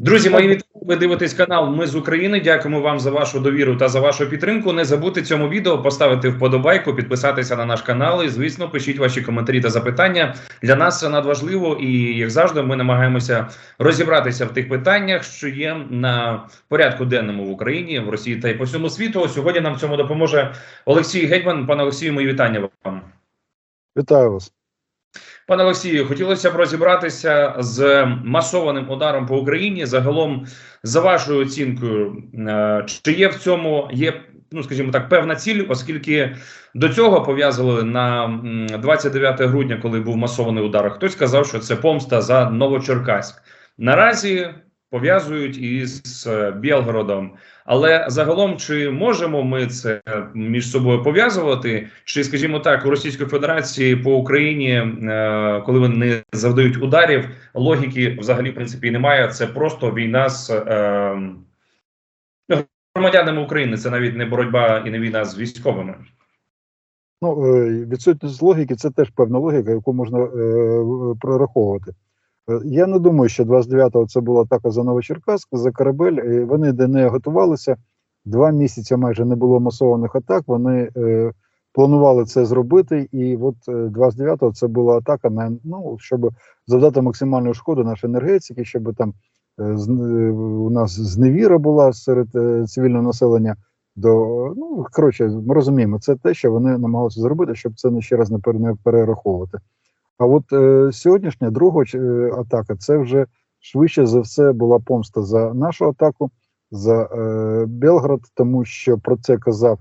Друзі, мої вітання. Ви дивитесь канал Ми з України. Дякуємо вам за вашу довіру та за вашу підтримку. Не забудьте цьому відео поставити вподобайку, підписатися на наш канал. І звісно, пишіть ваші коментарі та запитання. Для нас це надважливо, і як завжди, ми намагаємося розібратися в тих питаннях, що є на порядку денному в Україні, в Росії та й по всьому світу. Сьогодні нам в цьому допоможе Олексій Гетьман. Пане Олексію, мої вітання вам. Вітаю вас. Пане Олексію, хотілося б розібратися з масованим ударом по Україні. Загалом, за вашою оцінкою, е, чи є в цьому є, ну скажімо так, певна ціль, оскільки до цього пов'язували на 29 грудня, коли був масований удар. Хтось сказав, що це помста за Новочеркаськ. Наразі пов'язують із е, Білгородом. Але загалом, чи можемо ми це між собою пов'язувати? Чи, скажімо так, у Російської Федерації по Україні, е, коли вони завдають ударів, логіки взагалі в принципі немає. Це просто війна з е, громадянами України. Це навіть не боротьба і не війна з військовими. Ну, відсутність логіки це теж певна логіка, яку можна е, прораховувати. Е, Я не думаю, що 29-го це була атака за Новочеркаськ, за корабель. І Вони де не готувалися. Два місяці майже не було масованих атак. Вони е, планували це зробити. І от е, 29-го це була атака на ну, щоб завдати максимальну шкоду нашій енергетиці, щоб там е, е, у нас зневіра була серед е, цивільного населення. До ну коротше, ми розуміємо, це те, що вони намагалися зробити, щоб це ще раз не перераховувати. А от е, сьогоднішня друга е, атака це вже швидше за все була помста за нашу атаку, за е, Белград, тому що про це казав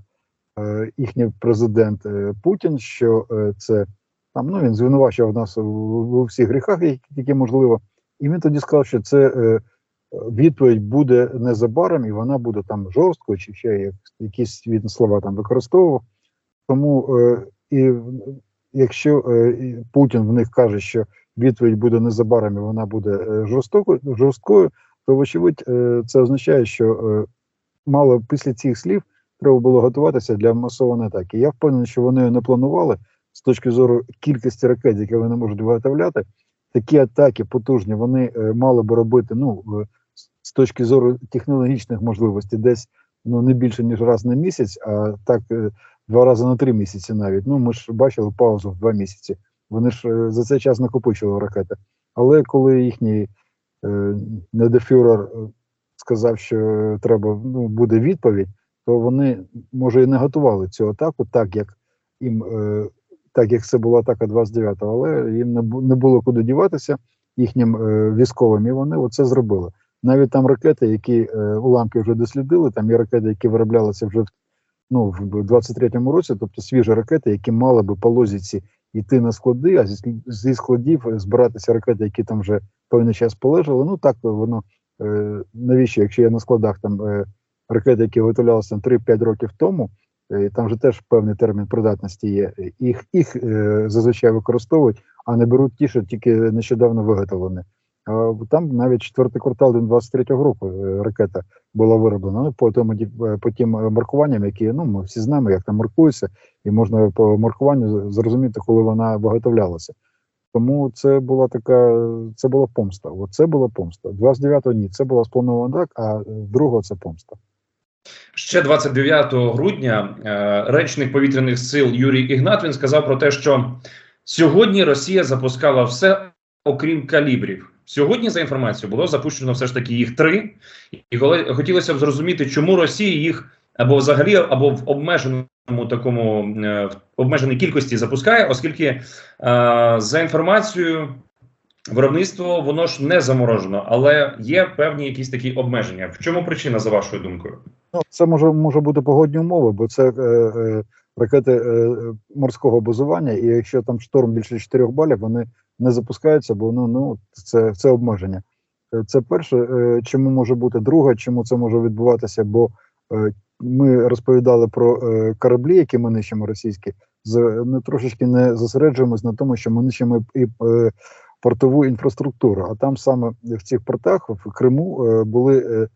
е, їхній президент е, Путін. Що е, це там ну він звинувачував нас у, у всіх гріхах, які тільки можливо. І він тоді сказав, що це е, відповідь буде незабаром, і вона буде там жорсткою, чи ще як, якісь він слова там використовував. Тому е, і якщо е, Путін в них каже, що відповідь буде незабаром, і вона буде е, жорстокою, жорсткою, то вочевидь е, це означає, що мало після цих слів треба було готуватися для масованої атаки. Я впевнений, що вони не планували з точки зору кількості ракет, які вони можуть виготовляти. Такі атаки потужні вони мали би робити ну з точки зору технологічних можливостей, десь ну не більше ніж раз на місяць, а так два рази на три місяці навіть. Ну ми ж бачили паузу в два місяці. Вони ж е, за цей час накопичили ракети. Але коли їхній е, недофюрер е, сказав, що треба ну буде відповідь, то вони може і не готували цю атаку, так як їм е, так як це була атака 29-го, але їм не, було куди діватися їхнім е, військовим, і вони оце зробили. Навіть там ракети, які е, уламки вже дослідили, там є ракети, які вироблялися вже в, ну, в 23-му році, тобто свіжі ракети, які мали би по лозіці йти на склади, а зі, зі складів збиратися ракети, які там вже певний час полежали. Ну так воно е, навіщо, якщо є на складах там е, ракети, які виготовлялися там 3-5 років тому, е, там же теж певний термін придатності є. Їх, їх зазвичай використовують, а не беруть ті, що тільки нещодавно виготовлені. Там навіть четвертий квартал 23-го року е, ракета була вироблена. Ну, по тому е, по тим е, маркуванням, які ну ми всі знаємо, як там маркується, і можна по маркуванню зрозуміти, коли вона виготовлялася. Тому це була така, це була помста. От це була помста. 29-го ні, це була спланована так, а другого це помста. Ще 29 грудня речник повітряних сил Юрій Ігнат він сказав про те, що сьогодні Росія запускала все, окрім калібрів. Сьогодні, за інформацією, було запущено все ж таки їх три, і хотілося б зрозуміти, чому Росія їх або взагалі, або в обмеженому такому е, в обмеженій кількості запускає, оскільки е, за інформацією. Виробництво воно ж не заморожено, але є певні якісь такі обмеження. В чому причина за вашою думкою? Ну, це може може бути погодні умови, бо це е, е, ракети е, морського базування, і якщо там шторм більше 4 балів, вони не запускаються, бо ну, ну це, це обмеження. Е, Це перше, е, чому може бути друге, чому це може відбуватися, бо ми розповідали про кораблі, які ми нищимо російські, з не трошечки не зосереджуємось на тому, що ми нищимо і портову інфраструктуру. А там саме в цих портах в Криму були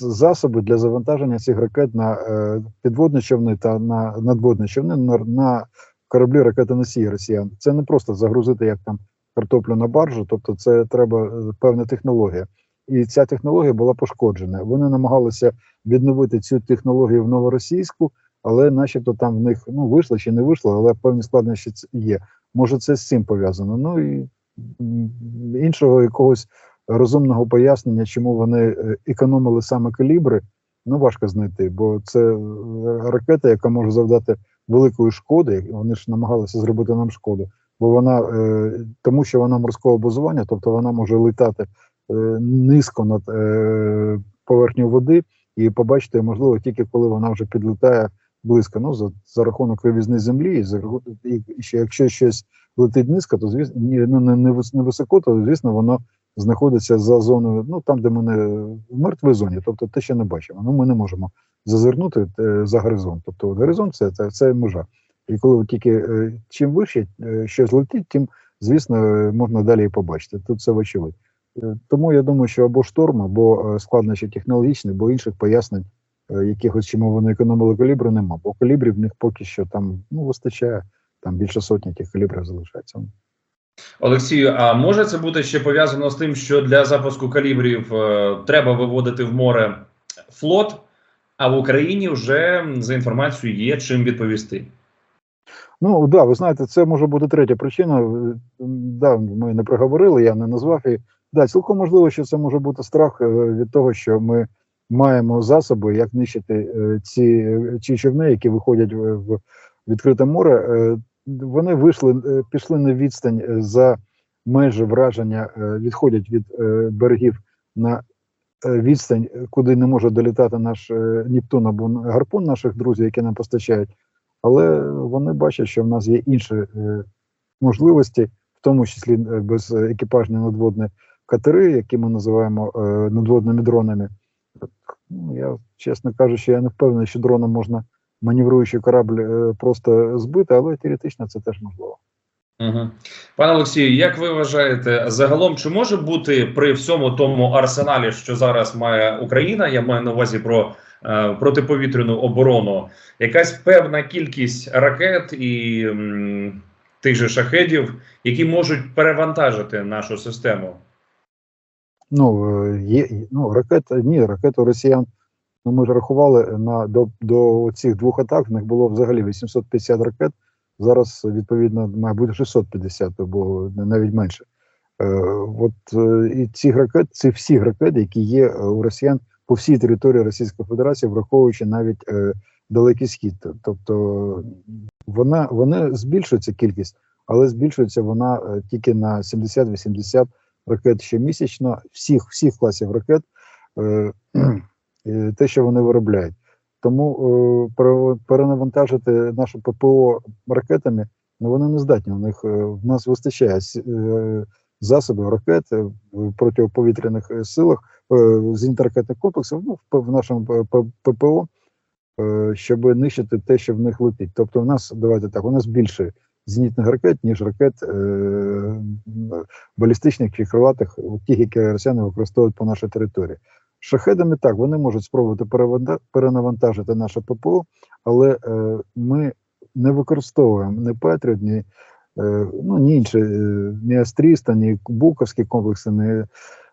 засоби для завантаження цих ракет на е, підводні човни та на надводні човни на, на кораблі ракетоносії росіян. Це не просто загрузити як там картоплю на баржу, тобто це треба е, певна технологія. і ця технологія була пошкоджена. Вони намагалися відновити цю технологію в новоросійську, але начебто там в них ну вийшло чи не вийшло, але певні складнощі є. Може, це з цим пов'язано. Ну і іншого якогось розумного пояснення, чому вони е, економили саме калібри, ну важко знайти, бо це е, ракета, яка може завдати великої шкоди. Вони ж намагалися зробити нам шкоду, бо вона е, тому, що вона морського базування, тобто вона може летати низько над поверхню води, і побачити можливо тільки коли вона вже підлітає близько. Ну за, за рахунок кривізни землі, і за і якщо щось летить низько, то звісно ну, не, не, не високо, то звісно воно знаходиться за зоною, ну там, де ми не в мертвій зоні, тобто те, що не бачимо. Ну ми не можемо зазирнути е, за горизонт. Тобто горизонт це, це, це межа. І коли тільки е, чим вище е, щось летить, тим звісно можна далі і побачити. Тут це вочевидь. Тому я думаю, що або шторм, або складнощі технологічні, або інших пояснень, якихось чому вони економили калібри, нема. Бо калібрів в них поки що там ну вистачає. Там більше сотні тих калібрів залишається. Олексію, а може це бути ще пов'язано з тим, що для запуску калібрів е, треба виводити в море флот, а в Україні вже за інформацією є чим відповісти. Ну да, ви знаєте, це може бути третя причина. Е, Да, ми не проговорили, я не назвав її. Да, цілком можливо, що це може бути страх е, від того, що ми маємо засоби, як нищити е, ці ці човни, які виходять в відкрите море. Вони вийшли, е, пішли на відстань е, за межі враження, е, відходять від берегів на відстань, куди не може долітати наш Нептун або гарпун наших друзів, які нам постачають але вони бачать, що в нас є інші можливості, в тому числі е, без екіпажні надводні катери, які ми називаємо надводними дронами. Ну, я, чесно кажучи, я не впевнений, що дроном можна маневруючий корабль е, просто збити, але теоретично це теж можливо. Угу. Пане Олексію, як ви вважаєте, загалом чи може бути при всьому тому арсеналі, що зараз має Україна? Я маю на увазі про е, протиповітряну оборону, якась певна кількість ракет і м, тих же шахедів, які можуть перевантажити нашу систему? Ну, е, є, ну, ракет, ні, ракет у росіян, ну, ми ж рахували на, до, до цих двох атак, в них було взагалі 850 ракет, зараз, відповідно, має бути 650, або навіть менше. Е, от е, і ці ракет, це всі ракети, які є е, у росіян по всій території Російської Федерації, враховуючи навіть е, далекий схід. Тобто вона, вона збільшується кількість, але збільшується вона е, тільки на 70-80 ракет щомісячно, всіх всіх класів ракет, е, е, те, що вони виробляють. Тому е, перенавантажити наше ППО ракетами, ну вони не здатні. У них е, в нас вистачає е, засобів ракет в протиповітряних силах, е, зенітно-ракетних комплексів, ну, в, нашому ППО, щоб нищити те, що в них летить. Тобто, в нас давайте так, у нас більше зенітних ракет, ніж ракет балістичних чи крилатих, ті, які росіяни використовують по нашій території. Шахедами так, вони можуть спробувати перенавантажити наше ППО, але е, ми не використовуємо ні Петріот, ні, е, ну, ні інші, е, ні Астріста, ні Буковські комплекси, ні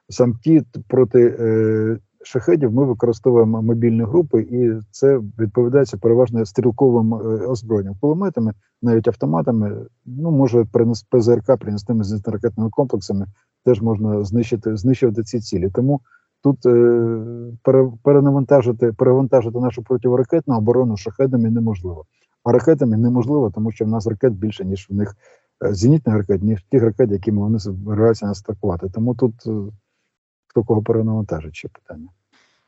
Самтіт проти е, шахедів ми використовуємо мобільні групи, і це відповідається переважно стрілковим е, озброєнням, кулеметами, навіть автоматами. Ну може принес ПЗРК, принестими з ракетними комплексами, теж можна знищити знищувати ці цілі. Тому тут е, пере, перенавантажити, перевантажити нашу протиракетну оборону шахедами неможливо. А ракетами неможливо, тому що в нас ракет більше, ніж в них е, зенітних ракет, ніж тих ракет, якими вони збираються нас атакувати. Тому тут е, хто кого перенавантажить ще питання.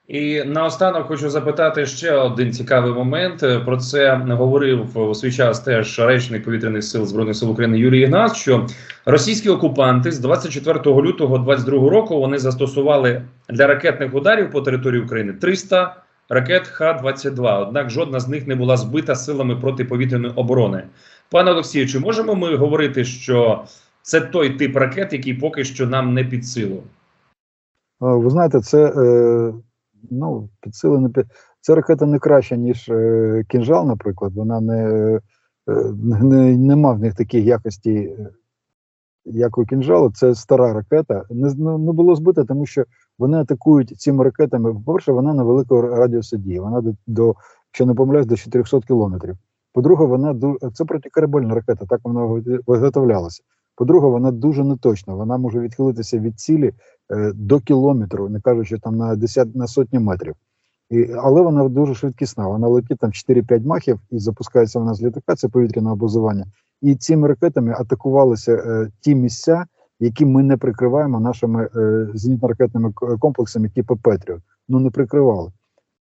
І наостанок хочу запитати ще один цікавий момент. Про це говорив у свій час теж речник повітряних сил збройних сил України Юрій Ігнат. Що російські окупанти з 24 лютого 2022 року вони застосували для ракетних ударів по території України 300 ракет Х-22. Однак жодна з них не була збита силами протиповітряної оборони. Пане Олексію, чи можемо ми говорити, що це той тип ракет, який поки що нам не під силу? Ви знаєте, це е, ну, підсилена під... Це ракета не краща, ніж е, кінжал, наприклад. Вона не, е, не, нема в них таких якості, е, як у кінжалу, це стара ракета. Не, ну, не було збита, тому що вони атакують цими ракетами. По-перше, вона на великому радіусі дії. Вона до, до якщо не помиляюсь, до 400 кілометрів. По-друге, вона це протикорабельна ракета, так вона виготовлялася. По-друге, вона дуже неточна. Вона може відхилитися від цілі е, до кілометру, не кажучи там на десят на сотні метрів. І, але вона дуже швидкісна. Вона летить там 4-5 махів і запускається вона з літака, це повітряне базування. І цими ракетами атакувалися е, ті місця, які ми не прикриваємо нашими е, зенітно-ракетними комплексами типу Петріот. Ну не прикривали.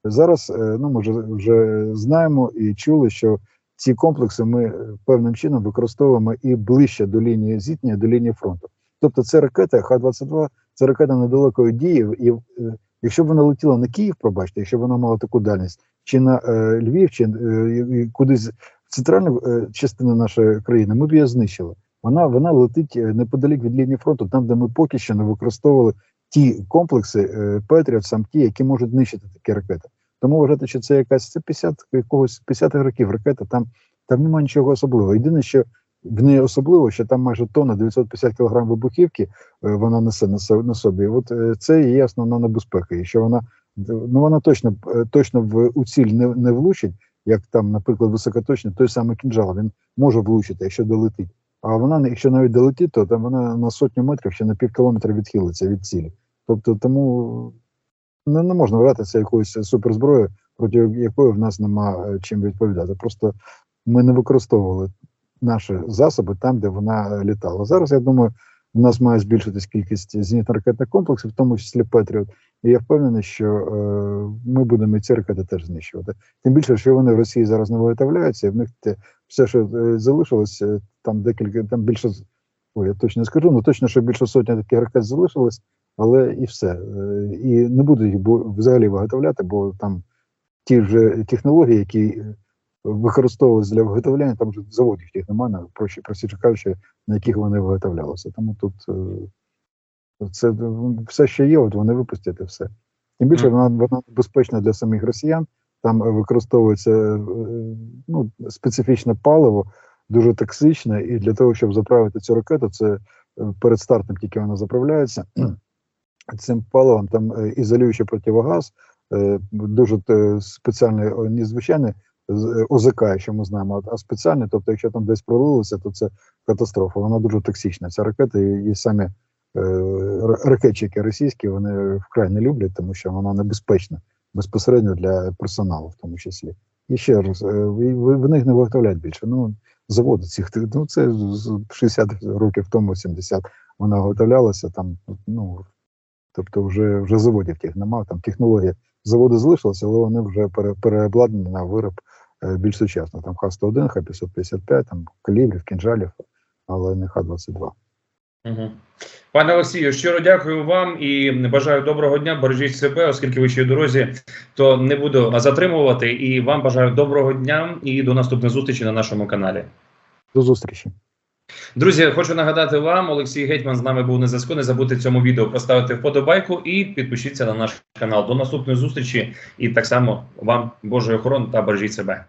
Зараз е, ну, ми вже знаємо і чули, що ці комплекси ми е, певним чином використовуємо і ближче до лінії зіткнення, до лінії фронту. Тобто, це ракета Х-22, це ракета недалекої дії, і е, якщо б вона летіла на Київ, пробачте, якщо б вона мала таку дальність, чи на е, Львів, чи е, кудись в центральну е, частину нашої країни, ми б її знищили. Вона вона летить е, неподалік від лінії фронту, там, де ми поки що не використовували ті комплекси е, Петріот, сам ті, які можуть нищити такі ракети. Тому вважати, що це якась це 50 якогось 50-х років ракета, там, там немає нічого особливого. Єдине, що в неї особливо, що там майже тонна 950 кг вибухівки е, вона несе на, собі. От е, це і є основна небезпека. І що вона ну вона точно е, точно в у ціль не, не влучить, як там, наприклад, високоточний той самий кінжал. Він може влучити, якщо долетить. А вона, якщо навіть долетить, то там вона на сотню метрів ще на пів кілометра відхилиться від цілі. Тобто тому не, не можна це якоюсь суперзброєю, проти якої в нас нема е, чим відповідати. Просто ми не використовували наші засоби там, де вона е, літала. Зараз я думаю, в нас має збільшитись кількість зенітно-ракетних комплексів, в тому числі Петріот. І я впевнений, що е, ми будемо і ці ракети теж знищувати. Тим більше, що вони в Росії зараз не виготовляються, і в них те, все, що е, залишилось, е, там декілька, там більше ой, я точно не скажу, ну точно, що більше сотні таких ракет залишилось, але і все. Е, І не будуть їх взагалі виготовляти, бо там ті ж технології, які е, використовувалися для виготовляння, там вже заводів їх немає, проще, простіше кажучи, на яких вони виготовлялися. Тому тут е, це все, що є, от вони випустять і все. Тим більше вона, вона безпечна для самих росіян. Там використовується ну, специфічне паливо, дуже токсичне, і для того, щоб заправити цю ракету, це перед стартом тільки вона заправляється. Цим паливом там е, ізолюючий противогаз, е, дуже е, спеціальний, не звичайний ОЗК, що ми знаємо, а- спеціальний, тобто, якщо там десь пролилося, то це катастрофа. Вона дуже токсична. Ця ракета, і, самі ракетчики російські вони вкрай не люблять, тому що вона небезпечна безпосередньо для персоналу, в тому числі. І ще раз, в них не виготовляють більше. Ну, заводи цих, ну це з 60 років тому, 70, вона виготовлялася там, ну, тобто вже, вже заводів тих немає, там технологія заводи залишилися, але вони вже пере, переобладнані на вироб е, більш сучасний. Там Х-101, Х-555, там калібрів, кінжалів, але не Х-22. Угу. Пане Олексію, щиро дякую вам і бажаю доброго дня. Бережіть себе, оскільки ви ще в дорозі, то не буду затримувати. І вам бажаю доброго дня і до наступної зустрічі на нашому каналі. До зустрічі. Друзі, хочу нагадати вам, Олексій Гетьман з нами був на зв'язку. Не забудьте цьому відео поставити вподобайку і підпишіться на наш канал. До наступної зустрічі. І так само вам Божої охорони та бережіть себе.